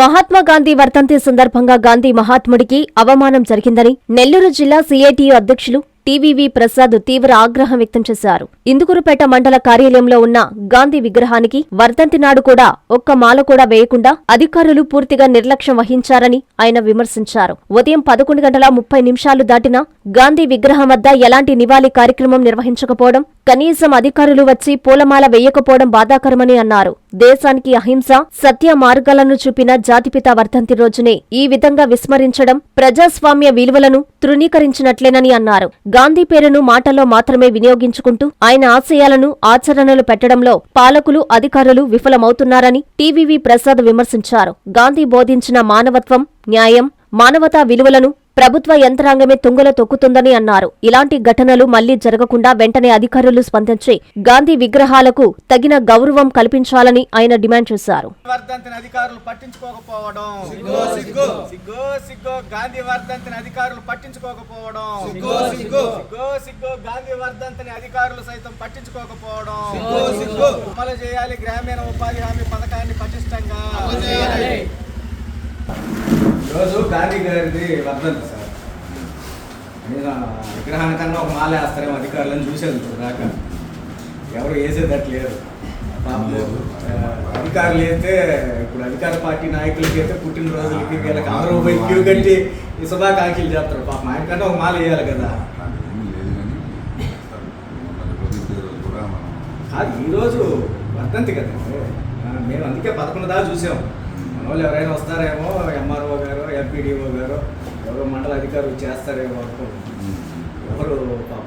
మహాత్మా గాంధీ వర్ధంతి సందర్భంగా గాంధీ మహాత్ముడికి అవమానం జరిగిందని నెల్లూరు జిల్లా సిఐటియు అధ్యక్షులు టివివి ప్రసాద్ తీవ్ర ఆగ్రహం వ్యక్తం చేశారు. ఇందుకురుపేట మండల కార్యాలయంలో ఉన్న గాంధీ విగ్రహానికి వర్ధంతి నాడు కూడా ఒక్క మాల కూడా వేయకుండా అధికారులు పూర్తిగా నిర్లక్ష్యం వహించారని ఆయన విమర్శించారు. ఉదయం పదకొండు గంటల ముప్పై నిమిషాలు దాటినా గాంధీ విగ్రహం వద్ద ఎలాంటి నివాళి కార్యక్రమం నిర్వహించకపోవడం కనీసం అధికారులు వచ్చి పూలమాల వేయకపోవడం బాధాకరమని అన్నారు. దేశానికి అహింస సత్య మార్గాలను చూపిన జాతిపిత వర్ధంతి రోజునే ఈ విధంగా విస్మరించడం ప్రజాస్వామ్య విలువలను తృణీకరించినట్లేనని అన్నారు. గాంధీ పేరును మాటల్లో మాత్రమే వినియోగించుకుంటూ ఆయన ఆశయాలను ఆచరణలు పెట్టడంలో పాలకులు అధికారులు విఫలమవుతున్నారని టీవీవీ ప్రసాద్ విమర్శించారు. గాంధీ బోధించిన మానవత్వం న్యాయం మానవతా విలువలను ప్రభుత్వ యంత్రాంగమే తుంగలో తొక్కుతుందని అన్నారు. ఇలాంటి ఘటనలు మళ్ళీ జరగకుండా వెంటనే అధికారులు స్పందించి గాంధీ విగ్రహాలకు తగిన గౌరవం కల్పించాలని ఆయన డిమాండ్ చేశారు. అధికారులు పట్టించుకోకపోవడం. సైతం చేయాలి గ్రామీణ ఉపాధి హామీ పథకాన్ని పటిష్టంగా ఈరోజు గాంధీ గారిది వర్ధంతి సార్. నేను విగ్రహానికన్నా ఒక మాల వేస్తారేమో అధికారులను చూసేది దాకా. ఎవరు వేసేదట్లేదు పాపం, ఆ, అధికారులు అయితే ఇప్పుడు అధికార పార్టీ నాయకులకి అయితే పుట్టినరోజులకి వీళ్ళకి అందరూ పోయి క్యూ కట్టి శుభాకాంక్షలు చేస్తారు పాపం ఆయనకన్నా ఒక మాల వేయాలి కదా. కాదు ఈరోజు వర్ధంతి కదండి మేము అందుకే పదకొండు దాకా చూసాం. మన వాళ్ళు ఎవరైనా వస్తారేమో ఎంఆర్ఓ గారు ఎంపీడీఓ గారు ఎవరో మండల అధికారులు చేస్తారేమో ఎవరు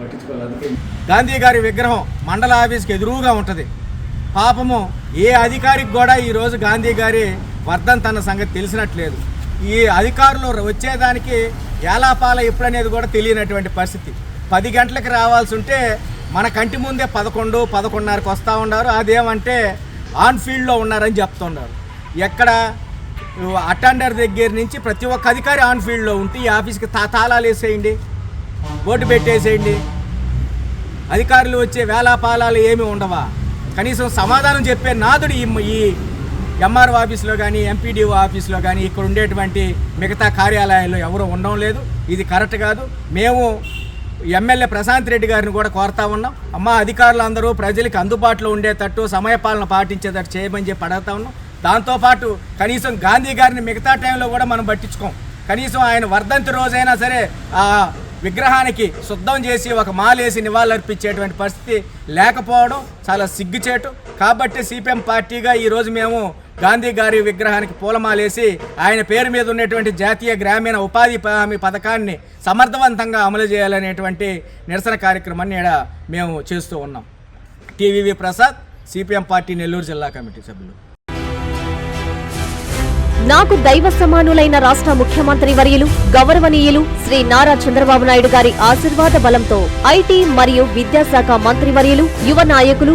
పట్టించుకోవాలి అందుకే గాంధీ గారి విగ్రహం మండల ఆఫీస్కి ఎదురుగా ఉంటుంది. పాపము ఏ అధికారికి కూడా ఈరోజు గాంధీ గారి వర్ధన్ తన సంగతి తెలిసినట్లేదు. ఈ అధికారులు వచ్చేదానికి ఏలాపాల ఎప్పుడనేది కూడా తెలియనటువంటి పరిస్థితి. పది గంటలకు రావాల్సి ఉంటే మన కంటి ముందే పదకొండు పదకొండున్నరకు వస్తూ ఉన్నారు. అదేమంటే ఆన్ ఫీల్డ్లో ఉన్నారని చెప్తున్నారు. ఎక్కడ అటెండర్ దగ్గర నుంచి ప్రతి ఒక్క అధికారి ఆన్ ఫీల్డ్లో ఉంటే ఈ ఆఫీస్కి తా తాళాలు వేసేయండి బోర్డు పెట్టేసేయండి. అధికారులు వచ్చే వేలాపాలాలు ఏమి ఉండవా? కనీసం సమాధానం చెప్పే నాదుడు ఈ ఎంఆర్ఓ ఆఫీస్లో కానీ ఎంపీడీఓ ఆఫీస్లో కానీ ఇక్కడ ఉండేటువంటి మిగతా కార్యాలయాల్లో ఎవరు ఉండడం లేదు. ఇది కరెక్ట్ కాదు. మేము ఎమ్మెల్యే ప్రశాంత్ రెడ్డి గారిని కూడా కోరుతా ఉన్నాం. అమ్మ అధికారులు అందరూ ప్రజలకు అందుబాటులో ఉండేటట్టు సమయపాలన పాటించేటట్టు చేయమని చెప్పి అడుగుతా ఉన్నాం. దాంతోపాటు కనీసం గాంధీ గారిని మిగతా టైంలో కూడా మనం పట్టించుకోం. కనీసం ఆయన వర్ధంతి రోజైనా సరే ఆ విగ్రహానికి శుద్ధం చేసి ఒక మాలేసి నివాళులర్పించేటువంటి పరిస్థితి లేకపోవడం చాలా సిగ్గుచేటు. కాబట్టి సిపిఎం పార్టీగా ఈరోజు మేము గాంధీ గారి విగ్రహానికి పూలమాలేసి ఆయన పేరు మీద ఉన్నటువంటి జాతీయ గ్రామీణ ఉపాధి హామీ పథకాన్ని సమర్థవంతంగా అమలు చేయాలనేటువంటి నిరసన కార్యక్రమాన్ని ఈడ మేము చేస్తూ ఉన్నాం. TVV Prasad CPM party Nellore జిల్లా కమిటీ సభ్యులు. నాకు దైవ సమానులైన రాష్ట్ర ముఖ్యమంత్రి వర్యులు గౌరవనీయులు శ్రీ నారా చంద్రబాబు నాయుడు గారి ఆశీర్వాద బలంతో ఐటీ మరియు విద్యాశాఖ మంత్రి వర్యులు యువ నాయకులు